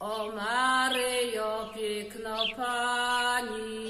O Maryjo, piękno Pani,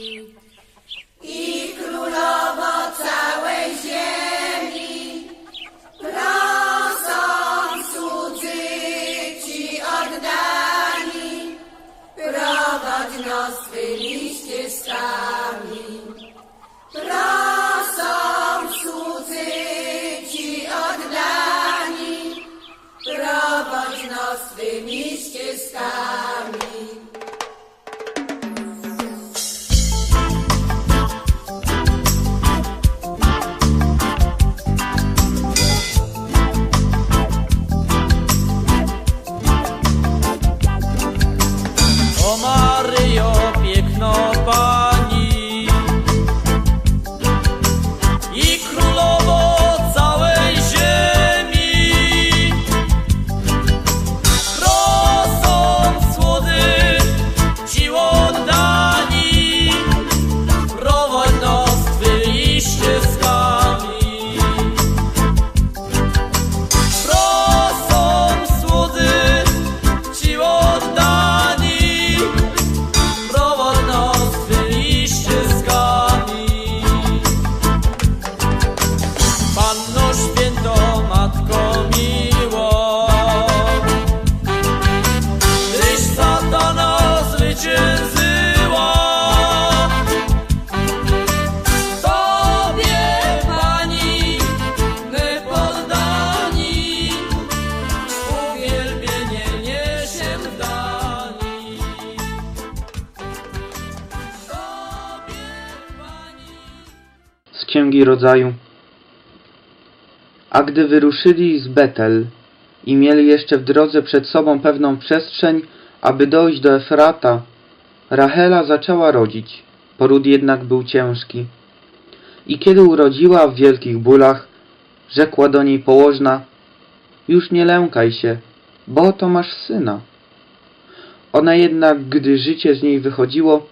Rodzaju. A gdy wyruszyli z Betel i mieli jeszcze w drodze przed sobą pewną przestrzeń, aby dojść do Efrata, Rachela zaczęła rodzić. Poród jednak był ciężki. I kiedy urodziła w wielkich bólach, rzekła do niej położna, już nie lękaj się, bo oto masz syna. Ona jednak, gdy życie z niej wychodziło,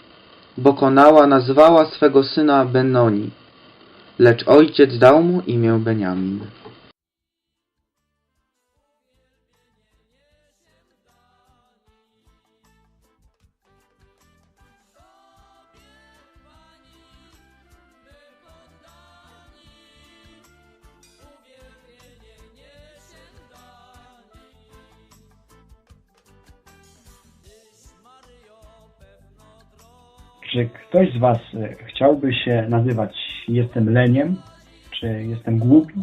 bo konała, nazwała swego syna Benoni lecz ojciec dał mu imię Beniamin. Czy ktoś z Was e, chciałby się nazywać jestem leniem, czy jestem głupi?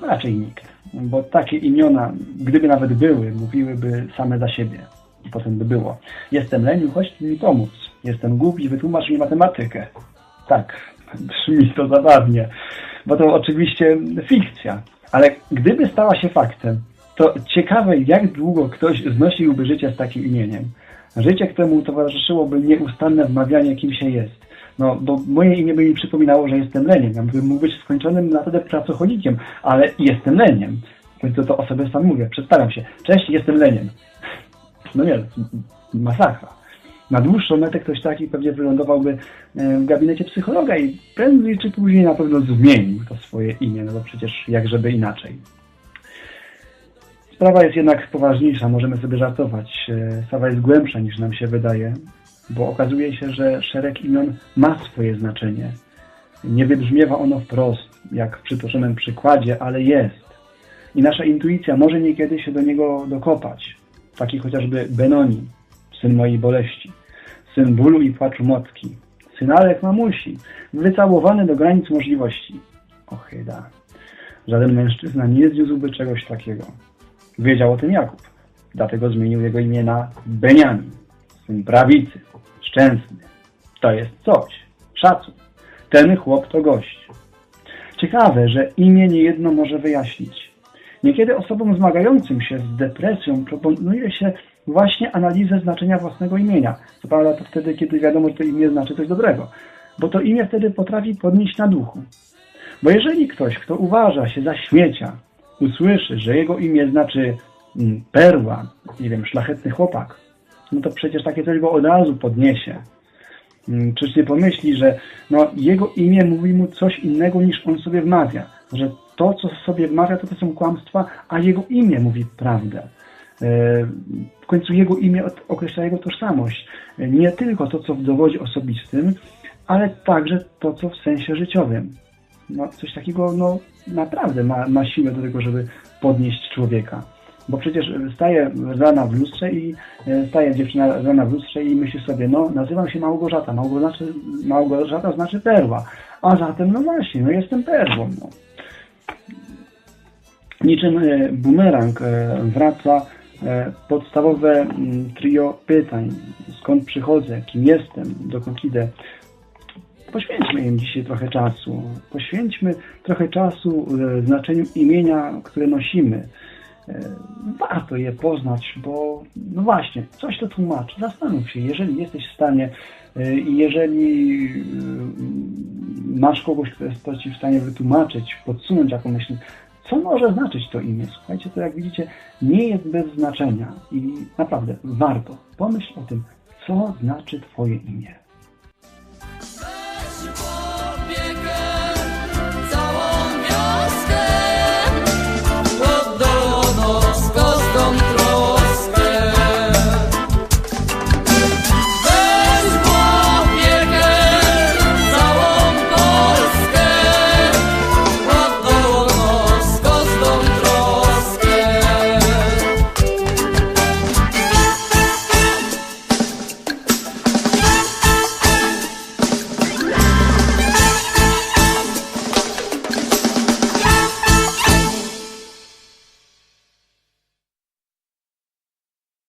No raczej nikt, bo takie imiona, gdyby nawet były, mówiłyby same za siebie. I potem by było. Jestem leniu, chodź mi pomóc. Jestem głupi, wytłumacz mi matematykę. Tak, brzmi to zabawnie, bo to oczywiście fikcja. Ale gdyby stała się faktem, to ciekawe, jak długo ktoś znosiłby życie z takim imieniem. Życie, któremu towarzyszyłoby nieustanne wmawianie, kim się jest. No, bo moje imię by mi przypominało, że jestem leniem. Ja bym mógł być skończonym naprawdę pracocholikiem, ale jestem leniem. To, to o sobie sam mówię. Przedstawiam się. Cześć, jestem leniem. No nie, masakra. Na dłuższą metę ktoś taki pewnie wylądowałby e, w gabinecie psychologa i prędzej czy później na pewno zmienił to swoje imię, no bo przecież jak żeby inaczej. Sprawa jest jednak poważniejsza, możemy sobie żartować. E, Sprawa jest głębsza niż nam się wydaje, bo okazuje się, że szereg imion ma swoje znaczenie. Nie wybrzmiewa ono wprost, jak w przytoczonym przykładzie, ale jest. I nasza intuicja może niekiedy się do niego dokopać. Taki chociażby Benoni, syn mojej boleści, syn bólu i płaczu motki, synalek mamusi, wycałowany do granic możliwości. Ochyda. Żaden mężczyzna nie zniósłby czegoś takiego. Wiedział o tym Jakub. Dlatego zmienił jego imię na Beniamin, syn prawicy, szczęsny. To jest coś. Szacun. Ten chłop to gość. Ciekawe, że imię niejedno może wyjaśnić. Niekiedy osobom zmagającym się z depresją proponuje się właśnie analizę znaczenia własnego imienia. Co prawda to wtedy, kiedy wiadomo, że to imię znaczy coś dobrego. Bo to imię wtedy potrafi podnieść na duchu. Bo jeżeli ktoś, kto uważa się za śmiecia, usłyszy, że jego imię znaczy mm, perła, nie wiem, szlachetny chłopak, no to przecież takie coś go od razu podniesie. Mm, Czyż nie pomyśli, że no, jego imię mówi mu coś innego niż on sobie wmawia, że to, co sobie wmawia, to, to są kłamstwa, a jego imię mówi prawdę. W końcu jego imię określa jego tożsamość. Nie tylko to, co w dowodzie osobistym, ale także to, co w sensie życiowym. No, coś takiego no, naprawdę ma, ma siłę do tego, żeby podnieść człowieka. Bo przecież staje rana w lustrze i e, staje dziewczyna rana w lustrze i myśli sobie, no nazywam się Małgorzata, Małgorzata, Małgorzata znaczy perła, a zatem no właśnie, no jestem perłą. No. Niczym e, bumerang e, wraca e, podstawowe mm, trio pytań. Skąd przychodzę, kim jestem, dokąd idę. Poświęćmy im dzisiaj trochę czasu. Poświęćmy trochę czasu e, znaczeniu imienia, które nosimy. E, Warto je poznać, bo no właśnie, coś to tłumaczy. Zastanów się, jeżeli jesteś w stanie e, i jeżeli masz kogoś, kto jest ci w stanie wytłumaczyć, podsunąć jakąś myśl, co może znaczyć to imię? Słuchajcie, to jak widzicie, nie jest bez znaczenia i naprawdę warto pomyśl o tym, co znaczy Twoje imię.